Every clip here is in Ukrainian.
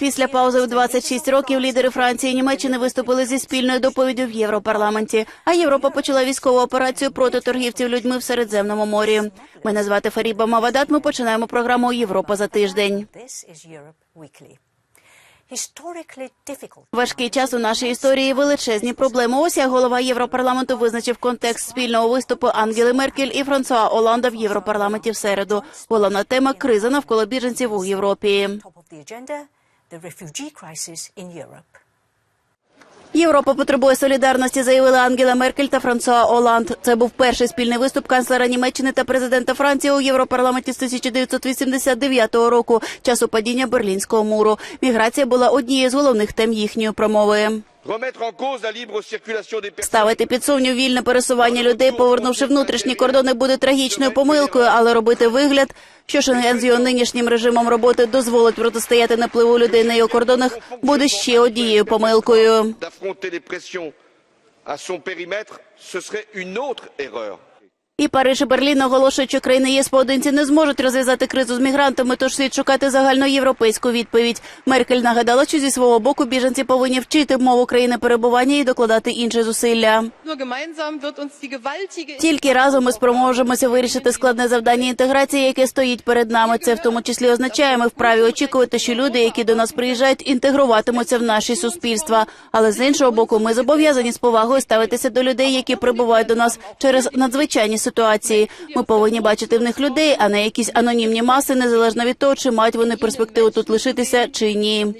Після паузи у 26 років лідери Франції і Німеччини виступили зі спільною доповіддю в Європарламенті. А Європа почала військову операцію проти торгівців людьми в Середземному морі. Мене звати Фаріба Мавадат. Ми починаємо програму Європа за тиждень. Важкий час у нашій історії величезні проблеми. Ось як голова Європарламенту визначив контекст спільного виступу Ангели Меркель і Франсуа Оланда в Європарламенті в середу. Головна тема криза навколо біженців у Європі. Європа потребує солідарності, заявили Ангела Меркель та Франсуа Оланд. Це був перший спільний виступ канцлера Німеччини та президента Франції у Європарламенті з 1989 року, часу падіння Берлінського муру. Міграція була однією з головних тем їхньої промови. Ставити під сумнів вільне пересування людей, повернувши внутрішні кордони, буде трагічною помилкою, але робити вигляд, що Шенген з його нинішнім режимом роботи дозволить протистояти напливу людей на його кордонах, буде ще однією помилкою. І Париж і Берлін оголошують, що країни ЄС поодинці не зможуть розв'язати кризу з мігрантами, тож слід шукати загальноєвропейську відповідь. Меркель нагадала, що зі свого боку біженці повинні вчити мову країни перебування і докладати інші зусилля. Тільки разом ми спроможемося вирішити складне завдання інтеграції, яке стоїть перед нами. Це в тому числі означає, ми вправі очікувати, що люди, які до нас приїжджають, інтегруватимуться в наші суспільства. Але з іншого боку, ми зобов'язані з повагою ставитися до людей, які прибувають до нас через надзвичайні ситуації. Ми повинні бачити в них людей, а не якісь анонімні маси, незалежно від того, чи мають вони перспективу тут лишитися чи ні.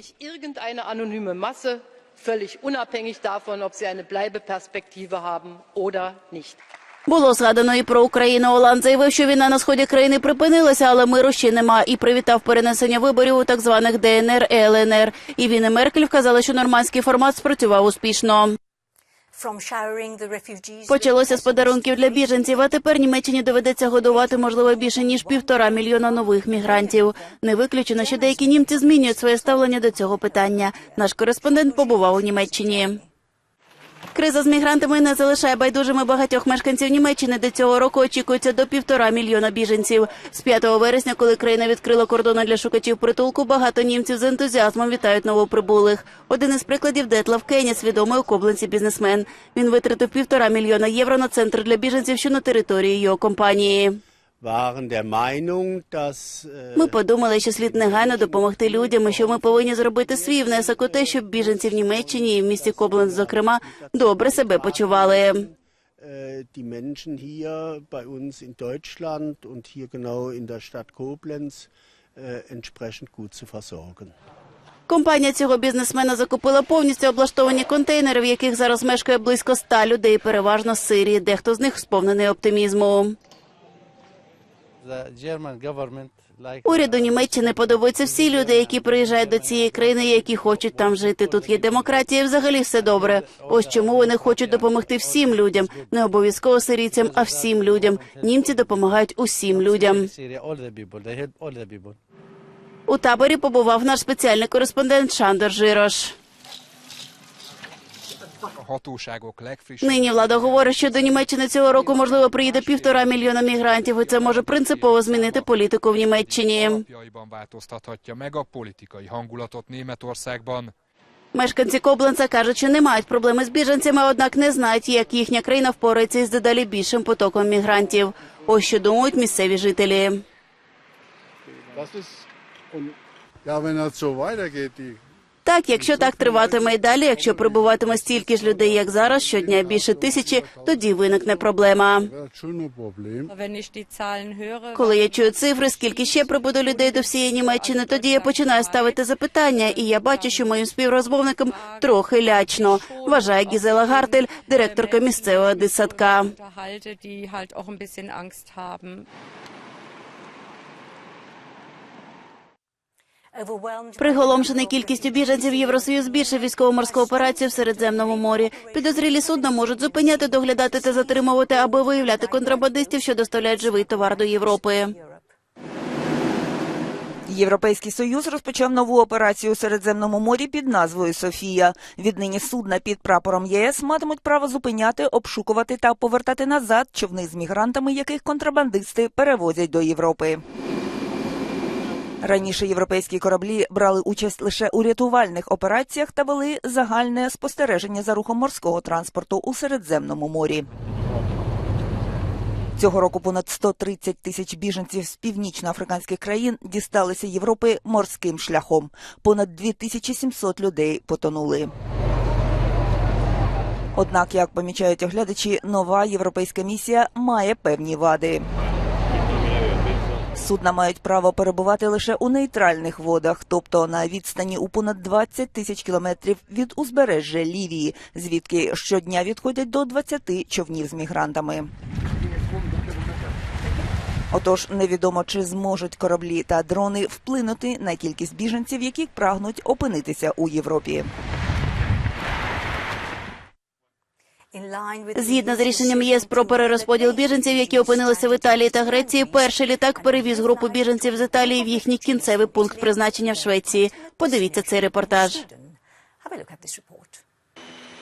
völlig unabhängig davon, ob sie eine Bleibeperspektive haben oder nicht. Було згадано і про Україну. Оланд заявив, що війна на сході країни припинилася, але миру ще нема. І привітав перенесення виборів у так званих ДНР і ЛНР. І він і Меркель вказали, що нормандський формат спрацював успішно. Почалося з подарунків для біженців. А тепер Німеччині доведеться годувати можливо більше ніж півтора мільйона нових мігрантів. Не виключено, що деякі німці змінюють своє ставлення до цього питання. Наш кореспондент побував у Німеччині. Криза з мігрантами не залишає байдужими багатьох мешканців Німеччини, де цього року очікується до півтора мільйона біженців. З 5 вересня, коли країна відкрила кордони для шукачів притулку, багато німців з ентузіазмом вітають новоприбулих. Один із прикладів Детлав Кеніс, відомий у Кобленці бізнесмен. Він витратив півтора мільйона євро на центр для біженців, що на території його компанії. Äh, Ми подумали, що слід негайно допомогти людям, і що ми повинні зробити свій внесок у те, щоб біженці в Німеччині і в місті Кобленц, зокрема, добре себе почували. äh, die Menschen hier bei uns in Deutschland und hier genau in der Stadt Koblenz äh, entsprechend gut zu versorgen. Компанія цього бізнесмена закупила повністю облаштовані контейнери, в яких зараз мешкає близько ста людей, переважно з Сирії. Дехто з них сповнений оптимізму. Уряду Німеччини подобаються всі люди, які приїжджають до цієї країни, які хочуть там жити. Тут є демократія, взагалі все добре. Ось чому вони хочуть допомогти всім людям, не обов'язково сирійцям, а всім людям. Німці допомагають усім людям. У таборі побував наш спеціальний кореспондент Шандор Жирош. Нині влада говорить, що до Німеччини цього року можливо приїде півтора мільйона мігрантів, і це може принципово змінити політику в Німеччині. Мешканці Кобленца кажуть, що не мають проблеми з біженцями, однак не знають, як їхня країна впорається із дедалі більшим потоком мігрантів. Ось що думають місцеві жителі. Так, якщо так триватиме і далі, якщо прибуватиме стільки ж людей, як зараз, щодня більше тисячі, тоді виникне проблема. Коли я чую цифри, скільки ще прибуде людей до всієї Німеччини, тоді я починаю ставити запитання, і я бачу, що моїм співрозмовникам трохи лячно. Вважає Гізела Гартель, директорка місцевого дитсадка. Приголомшений кількістю біженців Євросоюз збільшив військово-морську операцію в Середземному морі. Підозрілі судна можуть зупиняти, доглядати та затримувати, аби виявляти контрабандистів, що доставляють живий товар до Європи. Європейський союз розпочав нову операцію у Середземному морі під назвою Софія. Віднині судна під прапором ЄС матимуть право зупиняти, обшукувати та повертати назад човни з мігрантами, яких контрабандисти перевозять до Європи. Раніше європейські кораблі брали участь лише у рятувальних операціях та вели загальне спостереження за рухом морського транспорту у Середземному морі. Цього року понад 130 тисяч біженців з північноафриканських країн дісталися Європи морським шляхом. Понад 2700 людей потонули. Однак, як помічають оглядачі, нова європейська місія має певні вади. Судна мають право перебувати лише у нейтральних водах, тобто на відстані у понад 20 тисяч кілометрів від узбережжя Лівії, звідки щодня відходять до 20 човнів з мігрантами. Отож, невідомо, чи зможуть кораблі та дрони вплинути на кількість біженців, які прагнуть опинитися у Європі. Згідно з рішенням ЄС про перерозподіл біженців, які опинилися в Італії та Греції, перший літак перевіз групу біженців з Італії в їхній кінцевий пункт призначення в Швеції. Подивіться цей репортаж.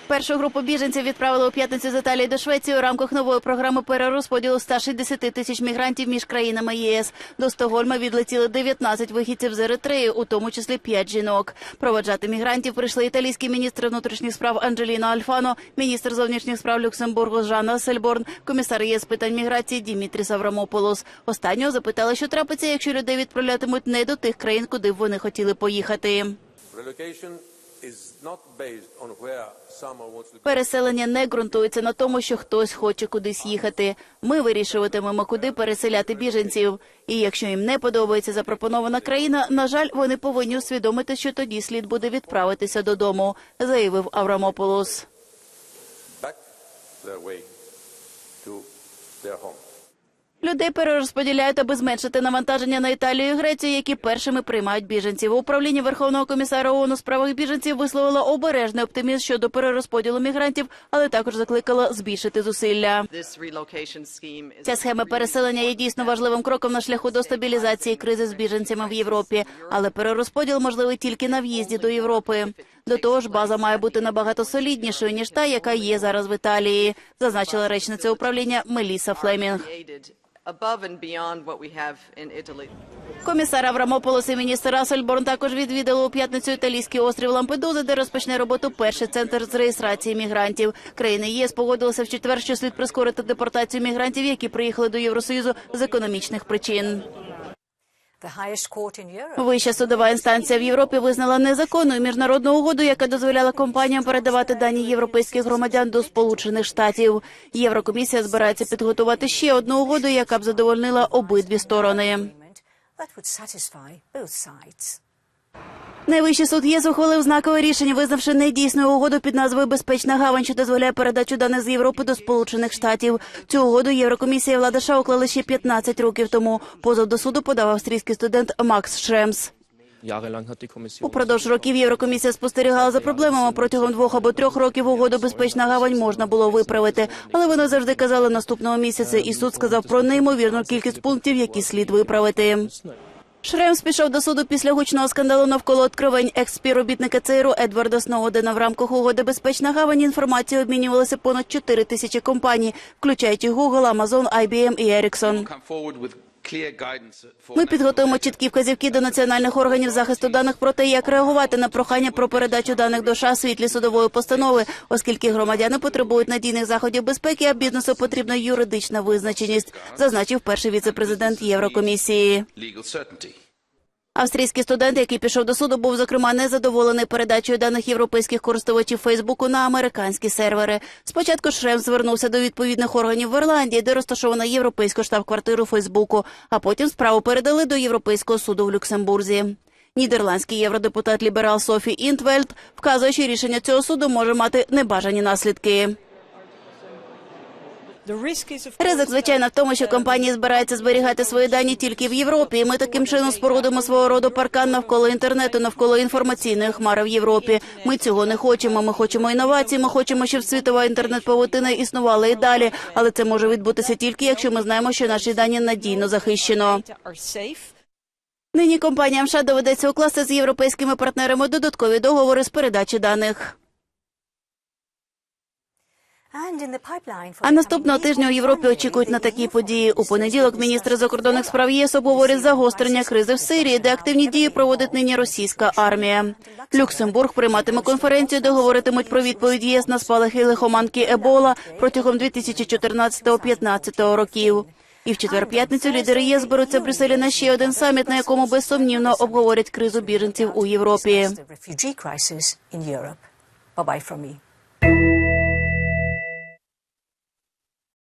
Першу групу біженців відправили у п'ятницю з Італії до Швеції у рамках нової програми перерозподілу 160 тисяч мігрантів між країнами ЄС. До Стокгольма відлетіли 19 вихідців з Еритреї, у тому числі 5 жінок. Проводжати мігрантів прийшли італійський міністр внутрішніх справ Анджеліна Альфано, міністр зовнішніх справ Люксембургу Жанна Сельборн, комісар ЄС питань міграції Дімітріс Аврамополос. Останнього запитали, що трапиться, якщо людей відправлятимуть не до тих країн, куди б вони хотіли поїхати. Переселення не ґрунтується на тому, що хтось хоче кудись їхати. Ми вирішуватимемо, куди переселяти біженців. І якщо їм не подобається запропонована країна, на жаль, вони повинні усвідомити, що тоді слід буде відправитися додому, заявив Аврамополос. Людей перерозподіляють, аби зменшити навантаження на Італію і Грецію, які першими приймають біженців. Управління Верховного комісара ООН у справах біженців висловило обережний оптимізм щодо перерозподілу мігрантів, але також закликала збільшити зусилля. Ця схема переселення є дійсно важливим кроком на шляху до стабілізації кризи з біженцями в Європі, але перерозподіл можливий тільки на в'їзді до Європи. До того ж, база має бути набагато соліднішою ніж та, яка є зараз в Італії, зазначила речниця управління Меліса Флемінг. Комісар Аврамополос і міністр Асельборн також відвідали у п'ятницю італійський острів Лампедуза, де розпочне роботу перший центр з реєстрації мігрантів. Країни ЄС погодилися в четвер, що слід прискорити депортацію мігрантів, які приїхали до Євросоюзу з економічних причин. Вища судова інстанція в Європі визнала незаконною міжнародну угоду, яка дозволяла компаніям передавати дані європейських громадян до Сполучених Штатів. Єврокомісія збирається підготувати ще одну угоду, яка б задовольнила обидві сторони. Найвищий суд ЄС ухвалив знакове рішення, визнавши недійсною угоду під назвою Безпечна гавань, що дозволяє передачу даних з Європи до Сполучених Штатів. Цю угоду Єврокомісія і влада США уклали ще 15 років тому. Позов до суду подав австрійський студент Макс Шремс. Упродовж років Єврокомісія спостерігала за проблемами. Протягом двох або трьох років угоду безпечна гавань можна було виправити, але вони завжди казали наступного місяця. І суд сказав про неймовірну кількість пунктів, які слід виправити. Шремс пішов до суду після гучного скандалу навколо откровень експіробітника ЦРУ Едварда Сноудена. В рамках угоди безпечна гавань інформацію обмінювалися понад 4 тисячі компаній, включаючи Google, Amazon, IBM і Ericsson. Ми підготуємо чіткі вказівки до національних органів захисту даних про те, як реагувати на прохання про передачу даних до США світлі судової постанови, оскільки громадяни потребують надійних заходів безпеки, а бізнесу потрібна юридична визначеність, зазначив перший віце-президент Єврокомісії. Австрійський студент, який пішов до суду, був зокрема незадоволений передачею даних європейських користувачів Фейсбуку на американські сервери. Спочатку Шрем звернувся до відповідних органів в Ірландії, де розташована європейську штаб-квартиру Фейсбуку, а потім справу передали до Європейського суду в Люксембурзі. Нідерландський євродепутат ліберал Софі Інтвельд вказує, що рішення цього суду може мати небажані наслідки. Ризик, звичайно, в тому, що компанії збираються зберігати свої дані тільки в Європі. І ми таким чином спорудимо свого роду паркан навколо інтернету, навколо інформаційної хмари в Європі. Ми цього не хочемо. Ми хочемо інновацій. Ми хочемо, щоб світова інтернет-павутина існувала і далі. Але це може відбутися тільки, якщо ми знаємо, що наші дані надійно захищено. Нині компаніям США доведеться укласти з європейськими партнерами додаткові договори з передачі даних. А наступного тижня у Європі очікують на такі події. У понеділок міністри закордонних справ ЄС обговорять загострення кризи в Сирії, де активні дії проводить нині російська армія. Люксембург прийматиме конференцію, де говоритимуть про відповідь ЄС на спалахи лихоманки Ебола протягом 2014-15 років. І в четвер-п'ятницю лідери ЄС зберуться в Брюсселі на ще один саміт, на якому безсумнівно обговорять кризу біженців у Європі.